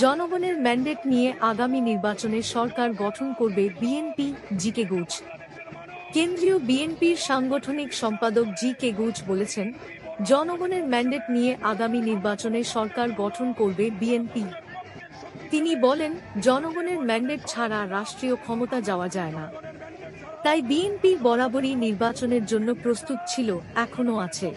জনগণের ম্যান্ডেট নিয়ে আগামী নির্বাচনে সরকার গঠন করবে বিএনপি জি কে গুজ। কেন্দ্রীয় বিএনপির সাংগঠনিক সম্পাদক জি কে গুজ বলেছেন, জনগণের ম্যান্ডেট নিয়ে আগামী নির্বাচনে সরকার গঠন করবে বিএনপি। তিনি বলেন, জনগণের ম্যান্ডেট ছাড়া রাষ্ট্রীয় ক্ষমতা যাওয়া যায় না। তাই বিএনপি বরাবরই নির্বাচনের জন্য প্রস্তুত ছিল, এখনও আছে।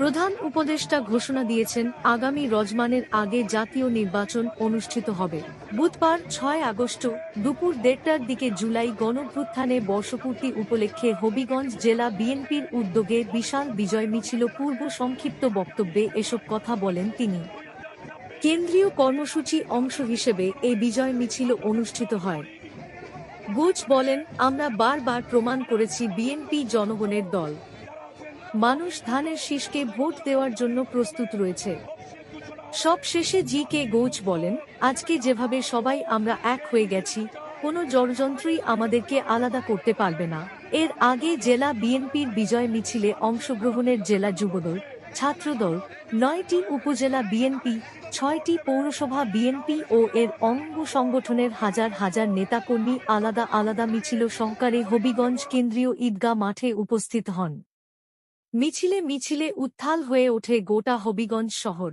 প্রধান উপদেষ্টা ঘোষণা দিয়েছেন, আগামী রজমানের আগে জাতীয় নির্বাচন অনুষ্ঠিত হবে। বুধবার, ছয় আগস্ট, দুপুর দেড়টার দিকে জুলাই গণভ্যুত্থানে বর্ষপূর্তি উপলক্ষে হবিগঞ্জ জেলা বিএনপির উদ্যোগে বিশাল বিজয় মিছিল পূর্ব সংক্ষিপ্ত বক্তব্যে এসব কথা বলেন তিনি। কেন্দ্রীয় কর্মসূচি অংশ হিসেবে এই বিজয় মিছিল অনুষ্ঠিত হয়। গুজ বলেন, আমরা বারবার প্রমাণ করেছি বিএনপি জনগণের দল। মানুষ ধানের শীষকে ভোট দেওয়ার জন্য প্রস্তুত রয়েছে। সব শেষে জি কে গৌচ বলেন, আজকে যেভাবে সবাই আমরা এক হয়ে গেছি, কোনো ষড়যন্ত্রই আমাদেরকে আলাদা করতে পারবে না। এর আগে জেলা বিএনপির বিজয় মিছিলে অংশগ্রহণের জেলা যুবদল, ছাত্রদল, নয়টি উপজেলা বিএনপি, ছয়টি পৌরসভা বিএনপি ও এর অঙ্গ সংগঠনের হাজার হাজার নেতাকর্মী আলাদা আলাদা মিছিল সংকারে হবিগঞ্জ কেন্দ্রীয় ঈদগাহ মাঠে উপস্থিত হন। মিছিলে মিছিলে উত্থাল হয়ে ওঠে গোটা হবিগঞ্জ শহর।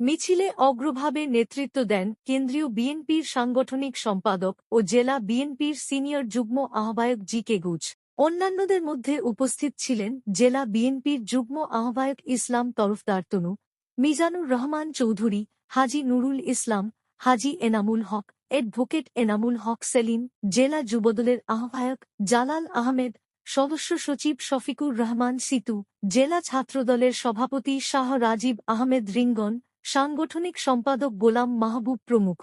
মিছিলে অগ্রভাবে নেতৃত্ব দেন কেন্দ্রীয় বিএনপির সাংগঠনিক সম্পাদক ও জেলা বিএনপির সিনিয়র যুগ্ম আহ্বায়ক জি কে গুজ। অন্যান্যদের মধ্যে উপস্থিত ছিলেন জেলা বিএনপির যুগ্ম আহ্বায়ক ইসলাম তরফদার তনু, মিজানুর রহমান চৌধুরী, হাজি নুরুল ইসলাম, হাজি এনামুল হক, অ্যাডভোকেট এনামুল হক সেলিম, জেলা যুবদলের আহ্বায়ক জালাল আহমেদ সদস্য সচিব শফিকুর রহমান সিতু, জেলা ছাত্রদলের সভাপতি শাহ রাজীব আহমেদ রিঙ্গন, সাংগঠনিক সম্পাদক গোলাম মাহবুব প্রমুখ।